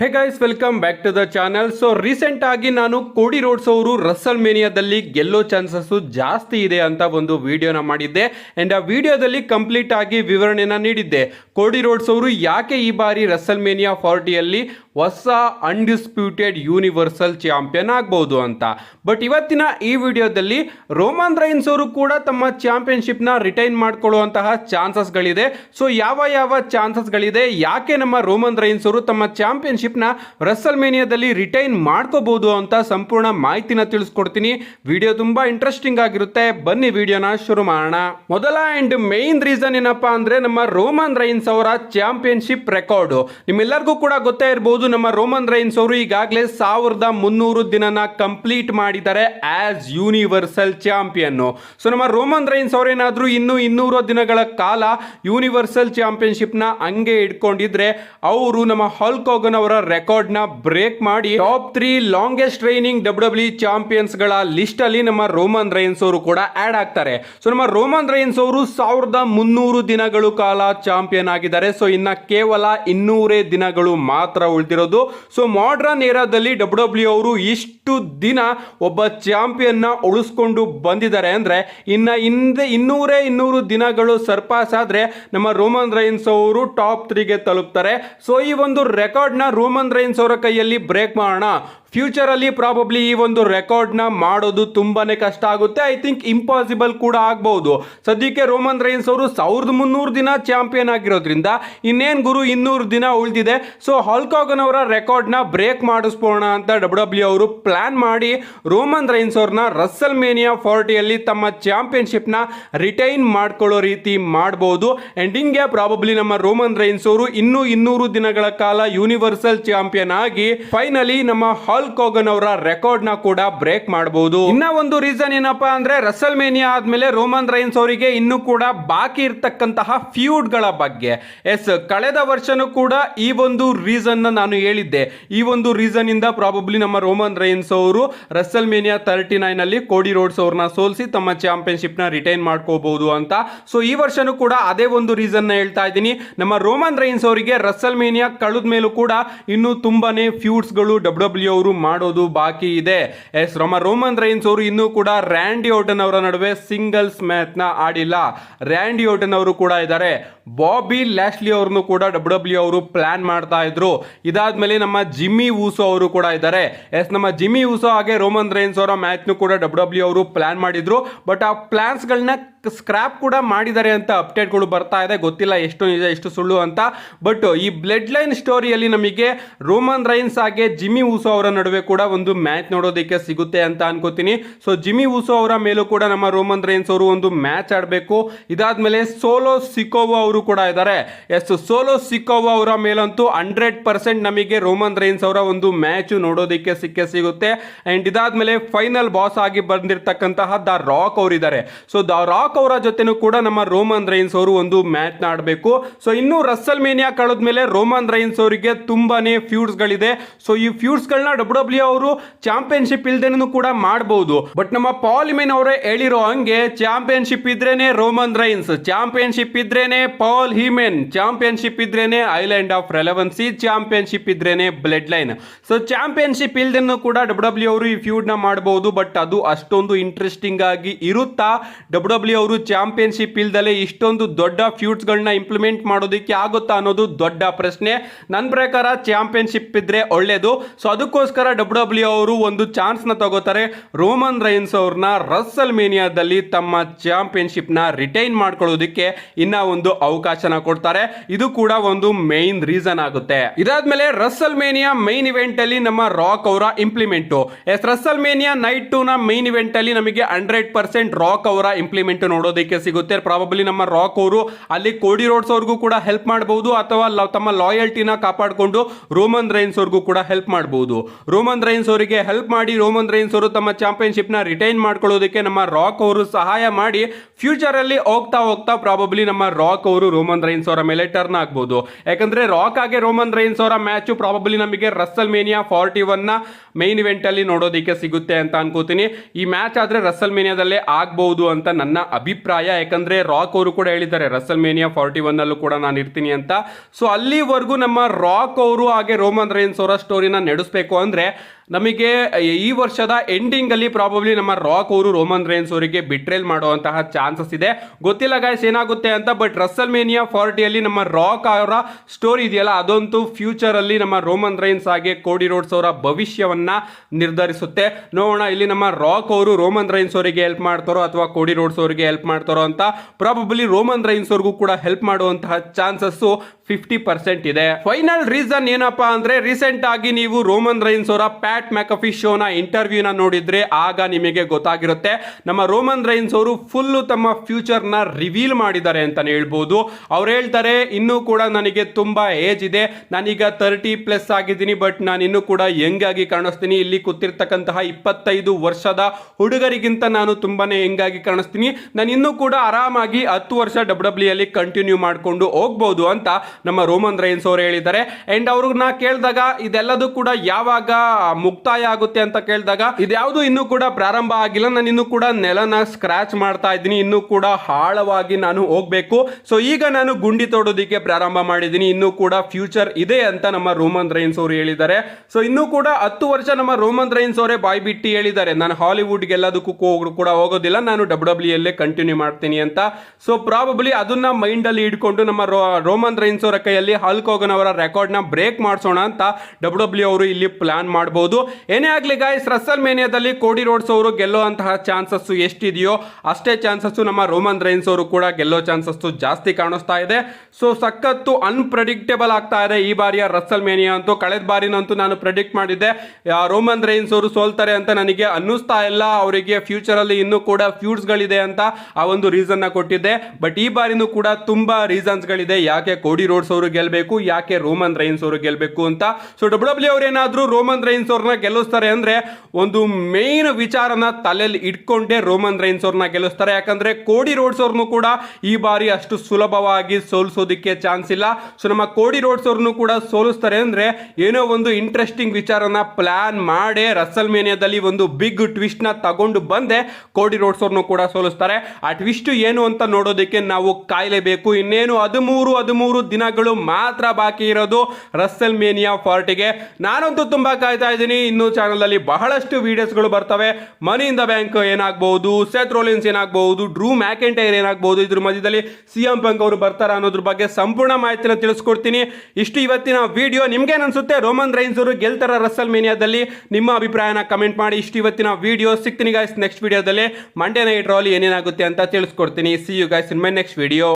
Hey guys welcome back to the channel so recent ಆಗಿ ನಾನು Cody Rhodes ಅವರು ರಸಲ್ ಮೇನಿಯಾದಲ್ಲಿ ಗೆಲ್ಲೋ ಚಾನ್ಸಸ್ ಜಾಸ್ತಿ ಇದೆ ಅಂತ ಒಂದು ವಿಡಿಯೋನ ಮಾಡಿದ್ದೆ. ಆ್ಯಂಡ್ ಆ ವಿಡಿಯೋದಲ್ಲಿ ಕಂಪ್ಲೀಟ್ ಆಗಿ ವಿವರಣೆಯನ್ನು ನೀಡಿದ್ದೆ. ಕೋಡಿ ರೋಡ್ಸ್ ಅವರು ಯಾಕೆ ಈ ಬಾರಿ ರಸಲ್ ಮೇನಿಯಾ ಫಾರ್ಟಿಯಲ್ಲಿ ಹೊಸ ಅನ್ಡಿಸ್ಪ್ಯೂಟೆಡ್ ಯೂನಿವರ್ಸಲ್ ಚಾಂಪಿಯನ್ ಆಗ್ಬೋದು ಅಂತ? ಬಟ್ ಇವತ್ತಿನ ಈ ವಿಡಿಯೋದಲ್ಲಿ ರೋಮನ್ ರೈನ್ಸ್ ಅವರು ಕೂಡ ತಮ್ಮ ಚಾಂಪಿಯನ್ಶಿಪ್ನ ರಿಟೈನ್ ಮಾಡ್ಕೊಳ್ಳುವಂತಹ ಚಾನ್ಸಸ್ಗಳಿದೆ ಸೊ ಯಾವ ಯಾವ ಚಾನ್ಸಸ್ಗಳಿದೆ ಯಾಕೆ ನಮ್ಮ ರೋಮನ್ ರೈನ್ಸ್ ಅವರು ತಮ್ಮ ಚಾಂಪಿಯನ್ಶಿಪ್ನ ರಸಲ್ ಮೇನಿಯಾದಲ್ಲಿ ರಿಟೈನ್ ಮಾಡ್ಕೋಬಹುದು ಅಂತ ಸಂಪೂರ್ಣ ಮಾಹಿತಿನ ತಿಳಿಸ್ಕೊಡ್ತೀನಿ. ವಿಡಿಯೋ ತುಂಬಾ ಇಂಟ್ರೆಸ್ಟಿಂಗ್ ಆಗಿರುತ್ತೆ. ಬನ್ನಿ ವಿಡಿಯೋನ ಶುರು ಮಾಡೋಣ. ಮೊದಲ ಅಂಡ್ ಮೇನ್ ರೀಸನ್ ಏನಪ್ಪಾ ಅಂದ್ರೆ ನಮ್ಮ ರೋಮನ್ ರೈನ್ಸ್ ಅವರ ಚಾಂಪಿಯನ್ಶಿಪ್ ರೆಕಾರ್ಡ್ ನಿಮ್ಮೆಲ್ಲರಿಗೂ ಕೂಡ ಗೊತ್ತೇ ಇರಬಹುದು ನಮ್ಮ ರೋಮನ್ ರೈನ್ಸ್ ಅವರು ಈಗಾಗಲೇ ಸಾವಿರದ ಮುನ್ನೂರು ದಿನನ ಕಂಪ್ಲೀಟ್ ಮಾಡಿದ್ದಾರೆ ಆಸ್ ಯೂನಿವರ್ಸಲ್ ಚಾಂಪಿಯನ್ ಸೊ ನಮ್ಮ ರೋಮನ್ ರೈನ್ಸ್ ಅವರೇನಾದರೂ ಇನ್ನೂ ಇನ್ನೂರು ದಿನಗಳ ಕಾಲ ಯೂನಿವರ್ಸಲ್ ಚಾಂಪಿಯನ್ಶಿಪ್ನ ಹಂಗೆ ಇಟ್ಕೊಂಡಿದ್ರೆ, ಅವರು ನಮ್ಮ ಹಾಲ್ಕೋಗನ್ ಅವರ ರೆಕಾರ್ಡ್ನ ಬ್ರೇಕ್ ಮಾಡಿ top three longest reigning W W ಚಾಂಪಿಯನ್ಸ್ಗಳ list ಅಲ್ಲಿ ನಮ್ಮ ರೋಮನ್ ರೈನ್ಸ್ ಅವರು ಕೂಡ ಆಡ್ ಆಗ್ತಾರೆ. ಸೊ ನಮ್ಮ ರೋಮನ್ ರೈನ್ಸ್ ಅವರು ಸಾವಿರದ ಮುನ್ನೂರು ದಿನಗಳು ಕಾಲ ಚಾಂಪಿಯನ್ ಆಗಿದ್ದಾರೆ. ಸೊ ಇನ್ನ ಕೇವಲ ಇನ್ನೂರೇ ದಿನಗಳು ಮಾತ್ರ ಉಳಿದಿರೋದು. ಸೊ ಮಾಡ್ರನ್ ಏರಾದಲ್ಲಿ ಡಬ್ಲ್ಯೂ ಡಬ್ಲ್ಯೂ ಅವರು ಇಷ್ಟು ದಿನ ಒಬ್ಬ ಚಾಂಪಿಯನ್ನ ಉಳಿಸ್ಕೊಂಡು ಬಂದಿದ್ದಾರೆ. ಅಂದ್ರೆ, ಇನ್ನ ಹಿಂದೆ ಇನ್ನೂರೇ ಇನ್ನೂರು ದಿನಗಳು ಸರ್ಪಾಸ್ ಆದ್ರೆ ನಮ್ಮ ರೋಮನ್ ರೈನ್ಸ್ ಅವರು ಟಾಪ್ ತ್ರೀಗೆ ತಲುಪ್ತಾರೆ. ಸೊ ಈ ಒಂದು ರೆಕಾರ್ಡ್ನ ರೋಮನ್ ರೈನ್ಸ್ ಅವರ ಕೈಯಲ್ಲಿ ಬ್ರೇಕ್ ಮಾಡೋಣ. ಫ್ಯೂಚರ್ ಅಲ್ಲಿ ಪ್ರಾಬಬ್ಲಿ ಈ ಒಂದು ರೆಕಾರ್ಡ್ನ ಮಾಡೋದು ತುಂಬಾ ಕಷ್ಟ ಆಗುತ್ತೆ. ಐ ಥಿಂಕ್ ಇಂಪಾಸಿಬಲ್ ಕೂಡ ಆಗ್ಬೋದು. ಸದ್ಯಕ್ಕೆ ರೋಮನ್ ರೈನ್ಸ್ ಅವರು ಸಾವಿರದ ಮುನ್ನೂರು ದಿನ ಚಾಂಪಿಯನ್ ಆಗಿರೋದ್ರಿಂದ ಇನ್ನೇನು ಗುರು ಇನ್ನೂರು ದಿನ ಉಳಿದಿದೆ. ಸೊ ಹಾಲ್ಕಾಗನ್ ಅವರ ರೆಕಾರ್ಡ್ನ ಬ್ರೇಕ್ ಮಾಡಿಸ್ಬೋಣ ಅಂತ ಡಬ್ಲ್ಯೂ ಡಬ್ಲ್ಯೂ ಅವರು ಪ್ಲ್ಯಾನ್ ಮಾಡಿ ರೋಮನ್ ರೈನ್ಸ್ ಅವ್ರನ್ನ ರಸ್ಸಲ್ ಮೇನಿಯಾ ಫಾರ್ಟಿಯಲ್ಲಿ ತಮ್ಮ ಚಾಂಪಿಯನ್ಶಿಪ್ನ ರಿಟೈನ್ ಮಾಡ್ಕೊಳ್ಳೋ ರೀತಿ ಮಾಡಬಹುದು ಆ್ಯಂಡ್ ಹಿಂಗೆ ಪ್ರಾಬಬ್ಲಿ ನಮ್ಮ ರೋಮನ್ ರೈನ್ಸ್ ಅವರು ಇನ್ನೂ ಇನ್ನೂರು ದಿನಗಳ ಕಾಲ ಯೂನಿವರ್ಸಲ್ ಚಾಂಪಿಯನ್ ಆಗಿ ಫೈನಲಿ ನಮ್ಮ ಹಾಲ್ಕ್ ಕೋಗನ್ ಅವರ ರೆಕಾರ್ಡ್ನ ಕೂಡ ಬ್ರೇಕ್ ಮಾಡಬಹುದು ಇನ್ನ ಒಂದು ರೀಸನ್ ಏನಪ್ಪಾ ಅಂದ್ರೆ ರಸಲ್ ಮೇನಿಯಾ ಆದ್ಮೇಲೆ ರೋಮನ್ ರೈನ್ಸ್ ಅವರಿಗೆ ಇನ್ನು ಕೂಡ ಬಾಕಿ ಇರ್ತಕ್ಕಂತಹ ಫ್ಯೂಡ್ಗಳ ಬಗ್ಗೆ. ಎಸ್ ಕಳೆದ ವರ್ಷನೂ ಕೂಡ ಈ ಒಂದು ರೀಸನ್ ನಾನು ಹೇಳಿದ್ದೆ. ಈ ಒಂದು ರೀಸನ್ ಇಂದ ಪ್ರಾಬಬ್ಲಿ ನಮ್ಮ ರೋಮನ್ ರೈನ್ಸ್ ಅವರು ರಸಲ್ ಮೇನಿಯಾ ತರ್ಟಿ ನೈನ್ ಅಲ್ಲಿ ಕೋಡಿ ರೋಡ್ಸ್ ಅವ್ರನ್ನ ಸೋಲಿಸಿ ತಮ್ಮ ಚಾಂಪಿಯನ್ಶಿಪ್ನ ರಿಟೈನ್ ಮಾಡ್ಕೋಬಹುದು ಅಂತ. ಸೊ ಈ ವರ್ಷನೂ ಕೂಡ ಅದೇ ಒಂದು ರೀಸನ್ನ ಹೇಳ್ತಾ ಇದ್ದೀನಿ. ನಮ್ಮ ರೋಮನ್ ರೈನ್ಸ್ ಅವರಿಗೆ ರಸಲ್ ಮೇನಿಯಾ ಕಳೆದ ಮೇಲೂ ಕೂಡ ಇನ್ನು ತುಂಬಾನೇ ಫ್ಯೂಡ್ಸ್ಗಳು ಡಬ್ಲ್ಯೂ ಡಬ್ಲ್ಯೂ ಅವರು ಮಾಡೋದು ಬಾಕಿ ಇದೆ. ಎಸ್ ನಮ್ಮ ರೋಮನ್ ರೈನ್ಸ್ ಅವರು ಇನ್ನೂ ಕೂಡ ರ್ಯಾಂಡಿ ಓಟನ್ ಅವರ ನಡುವೆ ಸಿಂಗಲ್ಸ್ ಮ್ಯಾಚ್ನ ಆಡಿಲ್ಲ. ರ್ಯಾಂಡಿ ಓಟನ್ ಅವರು ಕೂಡ ಇದ್ದಾರೆ. ಬಾಬಿ ಲ್ಯಾಶ್ಲಿ ಅವ್ರನ್ನು ಕೂಡ ಡಬ್ಲ್ಯೂ ಡಬ್ಲ್ಯೂ ಅವರು ಪ್ಲಾನ್ ಮಾಡ್ತಾ ಇದ್ರು. ಇದಾದ್ಮೇಲೆ ನಮ್ಮ ಜಿಮ್ಮಿ ಊಸೋ ಅವರು ಕೂಡ ಇದ್ದಾರೆ. ಎಸ್, ನಮ್ಮ ಜಿಮ್ಮಿ ಊಸೋ ಹಾಗೆ ರೋಮನ್ ರೈನ್ಸ್ ಅವರ ಮ್ಯಾಚ್ನು ಕೂಡ ಡಬ್ಲ್ಯೂ ಡಬ್ಲ್ಯೂ ಅವರು ಪ್ಲಾನ್ ಮಾಡಿದ್ರು. ಬಟ್ ಆ ಪ್ಲಾನ್ಸ್ಗಳನ್ನ ಸ್ಕ್ರಾಪ್ ಕೂಡ ಮಾಡಿದ್ದಾರೆ ಅಂತ ಅಪ್ಡೇಟ್ಗಳು ಬರ್ತಾ ಇದೆ. ಗೊತ್ತಿಲ್ಲ ಎಷ್ಟು ನಿಜ, ಎಷ್ಟು ಸುಳ್ಳು ಅಂತ. ಬಟ್ ಈ ಬ್ಲಡ್ ಲೈನ್ ಸ್ಟೋರಿಯಲ್ಲಿ ನಮಗೆ ರೋಮನ್ ರೈನ್ಸ್ ಹಾಗೆ ಜಿಮ್ಮಿ ಊಸೋ ಅವರ ನಡುವೆ ಕೂಡ ಒಂದು ಮ್ಯಾಚ್ ನೋಡೋದಕ್ಕೆ ಸಿಗುತ್ತೆ ಅಂತ ಅನ್ಕೋತೀನಿ. ಸೊ ಜಿಮ್ಮಿ ಉಸೋ ಅವರ ಮೇಲೂ ಕೂಡ ನಮ್ಮ ರೋಮನ್ ರೈನ್ಸ್ ಅವರು ಒಂದು ಮ್ಯಾಚ್ ಆಡಬೇಕು. ಇದಾದ್ಮೇಲೆ ಸೋಲೋ ಸಿಕೋವಾ ಅವರು ಕೂಡ ಇದ್ದಾರೆ. ಎಸ್ ಸೋಲೋ ಸಿಕೋವ ಅವರ ಮೇಲಂತೂ ಹಂಡ್ರೆಡ್ ಪರ್ಸೆಂಟ್ ನಮಗೆ ರೋಮನ್ ರೈನ್ಸ್ ಅವರ ಒಂದು ಮ್ಯಾಚ್ ನೋಡೋದಕ್ಕೆ ಸಿಕ್ಕೇ ಸಿಗುತ್ತೆ. ಅಂಡ್ ಇದಾದ್ಮೇಲೆ ಫೈನಲ್ ಬಾಸ್ ಆಗಿ ಬಂದಿರತಕ್ಕಂತಹ ದ ರಾಕ್ ಅವರಿದ್ದಾರೆ. ಸೊ ದ ರಾಕ್ ಅವರ ಜೊತೆನೂ ಕೂಡ ನಮ್ಮ ರೋಮನ್ ರೈನ್ಸ್ ಅವರು ಒಂದು ಮ್ಯಾಚ್ ಆಡಬೇಕು. ಸೊ ಇನ್ನು ರಸ್ಸಲ್ ಮೇನಿಯಾ ಕಳೆದ್ಮೇಲೆ ರೋಮನ್ ರೈನ್ಸ್ ಅವರಿಗೆ ತುಂಬಾನೇ ಫ್ಯೂಡ್ಸ್ ಗಳಿದೆ. ಸೊ ಈ ಫ್ಯೂಡ್ಸ್ ಗಳನ್ನ ಡಬ್ಲ್ಯೂ ಡಬ್ಲ್ಯೂ ಅವರು ಚಾಂಪಿಯನ್ಶಿಪ್ ಇಲ್ದೇನೂ ಕೂಡ ಮಾಡಬಹುದು ಬಟ್ ನಮ್ಮ ಪಾಲಿಮೆನ್ ಅವರೇ ಹೇಳಿರೋ ಹಂಗೆ ಚಾಂಪಿಯನ್ಶಿಪ್ ಇದ್ರೇನೆ ರೋಮನ್ ರೈನ್ಸ್ ಚಾಂಪಿಯನ್ಶಿಪ್ ಇದ್ರೇನೆ ಪಾಲ್ ಹಿಮೆನ್ ಚಾಂಪಿಯನ್ಶಿಪ್ ಇದ್ರೇನೆ ಐಲ್ಯಾಂಡ್ ಆಫ್ ರೆಲೆವೆನ್ಸಿ ಚಾಂಪಿಯನ್ಶಿಪ್ ಇದ್ರೇನೆ ಬ್ಲಡ್ ಲೈನ್ ಸೊ ಚಾಂಪಿಯನ್ಶಿಪ್ ಇಲ್ದೇನೂ ಕೂಡ ಡಬ್ಲ್ಯೂ ಡಬ್ಲ್ಯೂ ಅವರು ಈ ಫ್ಯೂಡ್ನ ಮಾಡಬಹುದು ಬಟ್ ಅದು ಅಷ್ಟೊಂದು ಇಂಟ್ರೆಸ್ಟಿಂಗ್ ಆಗಿ ಇರುತ್ತಾ? ಡಬ್ಲ್ಯೂ ಡಬ್ಲ್ಯೂ ಅವರು ಚಾಂಪಿಯನ್ಶಿಪ್ ಇಲ್ದಲೆ ಇಷ್ಟೊಂದು ದೊಡ್ಡ ಫ್ಯೂಡ್ಸ್ ಗಳನ್ನ ಇಂಪ್ಲಿಮೆಂಟ್ ಮಾಡೋದಕ್ಕೆ ಆಗುತ್ತಾ ಅನ್ನೋದು ದೊಡ್ಡ ಪ್ರಶ್ನೆ. ನನ್ನ ಪ್ರಕಾರ ಚಾಂಪಿಯನ್ಶಿಪ್ ಇದ್ರೆ ಒಳ್ಳೇದು. ಸೊ ಅದಕ್ಕೋಸ್ಕರ ಡಬ್ಲ್ಯೂ ಡಬ್ಲ್ಯೂ ಅವರು ಒಂದು ಚಾನ್ಸ್ನ ತಗೋತಾರೆ. ರೋಮನ್ ರೈನ್ಸ್ ಅವ್ರನ್ನ ರಸ್ಸಲ್ ಮೇನಿಯಾದಲ್ಲಿ ತಮ್ಮ ಚಾಂಪಿಯನ್ಶಿಪ್ನ ರಿಟೈನ್ ಮಾಡ್ಕೊಳ್ಳೋದಕ್ಕೆ ಇನ್ನ ಒಂದು ಅವಕಾಶನ ಕೊಡ್ತಾರೆ. ಇದು ಕೂಡ ಒಂದು ಮೇನ್ ರೀಸನ್ ಆಗುತ್ತೆ. ಇದಾದ್ಮೇಲೆ ರಸ್ಸಲ್ ಮೇನಿಯಾ ಮೈನ್ ಇವೆಂಟ್ ಅಲ್ಲಿ ನಮ್ಮ ರಾಕ್ ಅವರ implement as WrestleMania night two ನ ಮೈನ್ ಇವೆಂಟ್ ಅಲ್ಲಿ ನಮಗೆ ಹಂಡ್ರೆಡ್ ಪರ್ಸೆಂಟ್ ರಾಕ್ ಅವರ ಇಂಪ್ಲಿಮೆಂಟ್ ನೋಡೋದಕ್ಕೆ ಸಿಗುತ್ತೆ. ಪ್ರಾಬಬ್ಲಿ ನಮ್ಮ ರಾಕ್ ಅವರು ಅಲ್ಲಿ ಕೋಡಿ ರೋಡ್ಸ್ ಅವ್ರಿಗೂ ಕೂಡ ಹೆಲ್ಪ್ ಮಾಡಬಹುದು ಅಥವಾ ತಮ್ಮ ಲಾಯಲ್ಟಿನ ಕಾಪಾಡಿಕೊಂಡು ರೋಮನ್ ರೈನ್ಸ್ ಅವ್ರಿಗೂ ಕೂಡ ಹೆಲ್ಪ್ ಮಾಡಬಹುದು ರೋಮನ್ ರೈನ್ಸ್ ಅವರಿಗೆ ಹೆಲ್ಪ್ ಮಾಡಿ ರೋಮನ್ ರೈನ್ಸ್ ಅವರು ತಮ್ಮ ಚಾಂಪಿಯನ್ಶಿಪ್ನ ರಿಟೈನ್ ಮಾಡ್ಕೊಳ್ಳೋದಕ್ಕೆ ನಮ್ಮ ರಾಕ್ ಅವರು ಸಹಾಯ ಮಾಡಿ ಫ್ಯೂಚರಲ್ಲಿ ಹೋಗ್ತಾ ಹೋಗ್ತಾ ಪ್ರಾಬಬ್ಲಿ ನಮ್ಮ ರಾಕ್ ಅವರು ರೋಮನ್ ರೈನ್ಸ್ ಅವರ ಮೇಲೆ ಟರ್ನ್ ಆಗ್ಬೋದು. ಯಾಕಂದ್ರೆ ರಾಕ್ ಆಗಿ ರೋಮನ್ ರೈನ್ಸ್ ಅವರ ಮ್ಯಾಚು ಪ್ರಾಬಬ್ಲಿ ನಮಗೆ ರಸ್ಸಲ್ ಮೇನಿಯಾ ಫಾರ್ಟಿ ಒನ್ನ ಮೈನ್ ಇವೆಂಟ್ ಅಲ್ಲಿ ನೋಡೋದಕ್ಕೆ ಸಿಗುತ್ತೆ ಅಂತ ಅನ್ಕೋತೀನಿ. ಈ ಮ್ಯಾಚ್ ಆದ್ರೆ ರಸ್ಸಲ್ ಮೇನಿಯಾದಲ್ಲೇ ಆಗ್ಬಹುದು ಅಂತ ನನ್ನ ಅಭಿಪ್ರಾಯ. ಯಾಕಂದ್ರೆ ರಾಕ್ ಅವರು ಕೂಡ ಹೇಳಿದ್ದಾರೆ ರಸ್ಸಲ್ ಮೇನಿಯಾ ಫಾರ್ಟಿ ಒನ್ನಲ್ಲೂ ಕೂಡ ನಾನು ಇರ್ತೀನಿ ಅಂತ. ಸೊ ಅಲ್ಲಿವರೆಗೂ ನಮ್ಮ ರಾಕ್ ಅವರು ಹಾಗೆ ರೋಮನ್ ರೈನ್ಸ್ ಅವರ ಸ್ಟೋರಿನ ನಡೆಸಬೇಕು ಅಂದ್ರೆ ನಮಗೆ ಈ ವರ್ಷದ ಎಂಡಿಂಗ್ ಅಲ್ಲಿ ಪ್ರಾಬಬ್ಲಿ ನಮ್ಮ ರಾಕ್ ಅವರು ರೋಮನ್ ರೈನ್ಸ್ ಅವರಿಗೆ ಬಿಟ್ರೇಲ್ ಮಾಡುವಂತಹ ಚಾನ್ಸಸ್ ಇದೆ. ಗೊತ್ತಿಲ್ಲ ಗಾಯ್ಸ್ ಏನಾಗುತ್ತೆ ಅಂತ ಬಟ್ ರಸಲ್ ಮೇನಿಯಾ ಫಾರ್ಟಿಯಲ್ಲಿ ನಮ್ಮ ರಾಕ್ ಅವರ ಸ್ಟೋರಿ ಇದೆಯಲ್ಲ, ಅದಂತೂ ಫ್ಯೂಚರ್ ಅಲ್ಲಿ ನಮ್ಮ ರೋಮನ್ ರೈನ್ಸ್ ಹಾಗೆ ಕೋಡಿ ರೋಡ್ಸ್ ಅವರ ಭವಿಷ್ಯವನ್ನ ನಿರ್ಧರಿಸುತ್ತೆ. ನೋಡೋಣ, ಇಲ್ಲಿ ನಮ್ಮ ರಾಕ್ ಅವರು ರೋಮನ್ ರೈನ್ಸ್ ಅವರಿಗೆ ಹೆಲ್ಪ್ ಮಾಡ್ತಾರೋ ಅಥವಾ ಕೋಡಿ ರೋಡ್ಸ್ ಅವರಿಗೆ ಹೆಲ್ಪ್ ಮಾಡ್ತಾರೋ ಅಂತ ಪ್ರಾಬಬ್ಲಿ ರೋಮನ್ ರೈನ್ಸ್ ಅವ್ರಿಗೂ ಕೂಡ ಹೆಲ್ಪ್ ಮಾಡುವಂತಹ ಚಾನ್ಸಸ್ ಫಿಫ್ಟಿ ಪರ್ಸೆಂಟ್ ಇದೆ. ಫೈನಲ್ ರೀಸನ್ ಏನಪ್ಪಾ ಅಂದ್ರೆ ರೀಸೆಂಟ್ ಆಗಿ ನೀವು ರೋಮನ್ ರೈನ್ಸ್ ಅವರ ಪ್ಯಾಟ್ ಮ್ಯಾಕಫಿ ಶೋನ ಇಂಟರ್ವ್ಯೂನ ನೋಡಿದ್ರೆ ಆಗ ನಿಮಗೆ ಗೊತ್ತಾಗಿರುತ್ತೆ. ನಮ್ಮ ರೋಮನ್ ರೈನ್ಸ್ ಅವರು ಫುಲ್ ತಮ್ಮ ಫ್ಯೂಚರ್ನ ರಿವೀಲ್ ಮಾಡಿದ್ದಾರೆ ಅಂತಾನೆ ಹೇಳ್ಬೋದು. ಅವ್ರು ಹೇಳ್ತಾರೆ, ಇನ್ನೂ ಕೂಡ ನನಗೆ ತುಂಬಾ ಏಜ್ ಇದೆ. ನಾನೀಗ ತರ್ಟಿ ಪ್ಲಸ್ ಆಗಿದ್ದೀನಿ, ಬಟ್ ನಾನು ಇನ್ನೂ ಕೂಡ ಯಂಗ್ ಆಗಿ ಕಾಣಿಸ್ತೀನಿ. ಇಲ್ಲಿ ಕೂತಿರ್ತಕ್ಕಂತಹ ಇಪ್ಪತ್ತೈದು ವರ್ಷದ ಹುಡುಗರಿಗಿಂತ ನಾನು ತುಂಬಾನೇ ಯಂಗ್ ಆಗಿ ಕಾಣಿಸ್ತೀನಿ. ನಾನು ಇನ್ನೂ ಕೂಡ ಆರಾಮಾಗಿ ಹತ್ತು ವರ್ಷ ಡಬ್ಲ್ಯೂ ಅಲ್ಲಿ ಕಂಟಿನ್ಯೂ ಮಾಡಿಕೊಂಡು ಹೋಗ್ಬೋದು ಅಂತ ನಮ್ಮ ರೋಮನ್ ರೈನ್ಸ್ ಅವರು ಹೇಳಿದ್ದಾರೆ. ಅಂಡ್ ಅವ್ರನ್ನ ಕೇಳಿದಾಗ ಇದೆಲ್ಲದೂ ಕೂಡ ಯಾವಾಗ ಮುಕ್ತಾಯ ಆಗುತ್ತೆ ಅಂತ ಕೇಳಿದಾಗ, ಇದ್ಯಾವುದು ಇನ್ನೂ ಕೂಡ ಪ್ರಾರಂಭ ಆಗಿಲ್ಲ. ನಾನು ಇನ್ನೂ ಕೂಡ ನೆಲನ ಸ್ಕ್ರಾಚ್ ಮಾಡ್ತಾ ಇದ್ದೀನಿ. ಇನ್ನೂ ಕೂಡ ಆಳವಾಗಿ ನಾನು ಹೋಗ್ಬೇಕು. ಸೊ ಈಗ ನಾನು ಗುಂಡಿ ತೋಡೋದಿಕ್ಕೆ ಪ್ರಾರಂಭ ಮಾಡಿದ್ದೀನಿ. ಇನ್ನೂ ಕೂಡ ಫ್ಯೂಚರ್ ಇದೆ ಅಂತ ನಮ್ಮ ರೋಮನ್ ರೈನ್ಸ್ ಅವರು ಹೇಳಿದ್ದಾರೆ. ಸೊ ಇನ್ನೂ ಕೂಡ ಹತ್ತು ವರ್ಷ ನಮ್ಮ ರೋಮನ್ ರೈನ್ಸ್ ಅವರೇ ಬಾಯ್ ಬಿಟ್ಟು ಹೇಳಿದ್ದಾರೆ. ನಾನು ಹಾಲಿವುಡ್ಗೆ ಎಲ್ಲದಕ್ಕೂ ಕೂಡ ಹೋಗೋದಿಲ್ಲ. ನಾನು ಡಬ್ಲ್ಯೂ ಡಬ್ಲ್ಯೂ ಅಲ್ಲೇ ಕಂಟಿನ್ಯೂ ಮಾಡ್ತೀನಿ ಅಂತ. ಸೊ ಪ್ರಾಬಬ್ಲಿ ಅದನ್ನ ಮೈಂಡ್ ಅಲ್ಲಿ ಇಟ್ಕೊಂಡು ನಮ್ಮ ರೋಮನ್ ರೈನ್ಸ್ ಅವರ ಕೈಯಲ್ಲಿ ಹಲ್ಕ್ ಹೋಗನ್ ಅವರ ರೆಕಾರ್ಡ್ನ ಬ್ರೇಕ್ ಮಾಡಿಸೋಣ ಅಂತ ಡಬ್ಲ್ಯೂ ಡಬ್ಲ್ಯೂ ಅವರು ಇಲ್ಲಿ ಪ್ಲಾನ್ ಮಾಡಬಹುದು ಏನೇ ಆಗಲಿ ಗಾಯ್ಸ್ ರಸಲ್ ಮೇನಿಯಾದಲ್ಲಿ ಕೋಡಿ ರೋಡ್ಸ್ ಅವರು ಗೆಲ್ಲೋ ಅಂತಹ ಚಾನ್ಸಸ್ ಎಷ್ಟಿದೆಯೋ ಅಷ್ಟೇ ಚಾನ್ಸಸ್ಸು ನಮ್ಮ ರೋಮನ್ ರೈನ್ಸ್ ಅವರು ಕೂಡ ಗೆಲ್ಲೋ ಚಾನ್ಸಸ್ ಜಾಸ್ತಿ ಕಾಣಿಸ್ತಾ ಇದೆ. ಸೊ ಸಖತ್ತು ಅನ್ಪ್ರೆಡಿಕ್ಟೇಬಲ್ ಆಗ್ತಾ ಇದೆ ಈ ಬಾರಿಯ ರಸಲ್ ಮೇನಿಯಾ ಅಂತೂ. ಕಳೆದ ಬಾರಿನಂತೂ ನಾನು ಪ್ರೆಡಿಕ್ಟ್ ಮಾಡಿದ್ದೆ ರೋಮನ್ ರೈನ್ಸ್ ಅವರು ಸೋಲ್ತಾರೆ ಅಂತ ನನಗೆ ಅನ್ನಿಸ್ತಾ ಇಲ್ಲ. ಅವರಿಗೆ ಫ್ಯೂಚರ್ ಅಲ್ಲಿ ಇನ್ನೂ ಕೂಡ ಫ್ಯೂಡ್ಸ್ಗಳಿದೆ ಅಂತ ಆ ಒಂದು ರೀಸನ್ನ ಕೊಟ್ಟಿದ್ದೆ. ಬಟ್ ಈ ಬಾರಿನೂ ಕೂಡ ತುಂಬಾ ರೀಸನ್ಸ್ ಗಳಿದೆ. ಯಾಕೆ ಕೋಡಿ ರೋಡ್ಸ್ ಅವರು ಗೆಲ್ಲಬೇಕು ಯಾಕೆ ರೋಮನ್ ರೈನ್ಸ್ ಅವರು ಗೆಲ್ಲಬೇಕು ಅಂತ. ಸೊ ಡಬ್ಲ್ಯೂ ಡಬ್ಲ್ಯೂ ಅವ್ರು ಏನಾದ್ರು ರೋಮನ್ ರೈನ್ಸ್ ಅವ್ರನ್ನ ಗೆಲ್ಲಿಸ್ತಾರೆ ಅಂದ್ರೆ ಒಂದು ಮೇನ್ ವಿಚಾರನ ತಲೆಯಲ್ಲಿ ಇಟ್ಕೊಂಡೇ ರೋಮನ್ ರೈನ್ಸ್ ಅವ್ರನ್ನ ಗೆಲ್ಲಿಸ್ತಾರೆ. ಯಾಕಂದ್ರೆ ಕೋಡಿ ರೋಡ್ಸ್ ಅವ್ರನ್ನು ಕೂಡ ಈ ಬಾರಿ ಅಷ್ಟು ಸುಲಭವಾಗಿ ಸೋಲಿಸೋದಿಕ್ಕೆ ಚಾನ್ಸ್ ಇಲ್ಲ. ಸೊ ನಮ್ಮ ಕೋಡಿ ರೋಡ್ಸ್ ಅವ್ರನ್ನು ಕೂಡ ಸೋಲಿಸ್ತಾರೆ ಅಂದ್ರೆ ಏನೋ ಒಂದು ಇಂಟ್ರೆಸ್ಟಿಂಗ್ ವಿಚಾರನ ಪ್ಲಾನ್ ಮಾಡಿ ರಸಲ್ ಮೇನಿಯಾದಲ್ಲಿ ಒಂದು ಬಿಗ್ ಟ್ವಿಸ್ಟ್ನ ತಗೊಂಡು ಬಂದೆ ಕೋಡಿ ರೋಡ್ಸ್ ಅವ್ರನ್ನು ಕೂಡ ಸೋಲಿಸ್ತಾರೆ. ಆ ಟ್ವಿಸ್ಟ್ ಏನು ಅಂತ ನೋಡೋದಕ್ಕೆ ನಾವು ಕಾಯಲೇಬೇಕು. ಇನ್ನೇನು ಹದಿಮೂರು ಹದಿಮೂರು ದಿನಗಳು ಮಾತ್ರ ಬಾಕಿ ಇರೋದು ರಸಲ್ ಮೇನಿಯಾ ಫಾರ್ಟಿಗೆ ನಾನಂತೂ ತುಂಬಾ ಕಾಯ್ತಾ ಇದ್ದೀನಿ. ಇನ್ನು ಚಾನಲ್ ಅಲ್ಲಿ ಬಹಳಷ್ಟು ವಿಡಿಯೋಸ್ಗಳು ಬರ್ತವೆ. ಮನಿ ಇನ್ ದ ಬ್ಯಾಂಕ್ ಏನಾಗಬಹುದು ಸೆತ್ ರೋಲಿನ್ಸ್ ಏನಾಗಬಹುದು ಡ್ರೂ ಮ್ಯಾಕೆಂಟೈರ್ ಏನಾಗಬಹುದು ಇದ್ರ ಮಧ್ಯದಲ್ಲಿ ಸಿ ಎಂ ಪಂಕ್ ಅವರು ಬರ್ತಾರ ಅನ್ನೋದ್ರ ಬಗ್ಗೆ ಸಂಪೂರ್ಣ ಮಾಹಿತಿನ ತಿಳಿಸ್ಕೊಡ್ತೀನಿ. ಇಷ್ಟು ಇವತ್ತಿನ ವಿಡಿಯೋ ನಿಮ್ಗೆ ಅನ್ಸುತ್ತೆ ರೋಮನ್ ರೈನ್ಸ್ ಅವರು ಗೆಲ್ತಾರ ರಸಲ್ ಮೇನಿಯಾದಲ್ಲಿ ನಿಮ್ಮ ಅಭಿಪ್ರಾಯನ ಕಮೆಂಟ್ ಮಾಡಿ. ಇಷ್ಟು ಇವತ್ತಿನ ವಿಡಿಯೋ ಸಿಗ್ತೀನಿ ಗಾಯ್ಸ್ ನೆಕ್ಸ್ಟ್ ವಿಡಿಯೋದಲ್ಲಿ ಮಂಡೇ ನೈಟ್ ರಾಲಿ ಏನೇನಾಗುತ್ತೆ ಅಂತ ತಿಳಿಸ್ಕೊಡ್ತೀನಿ. See you guys in my next video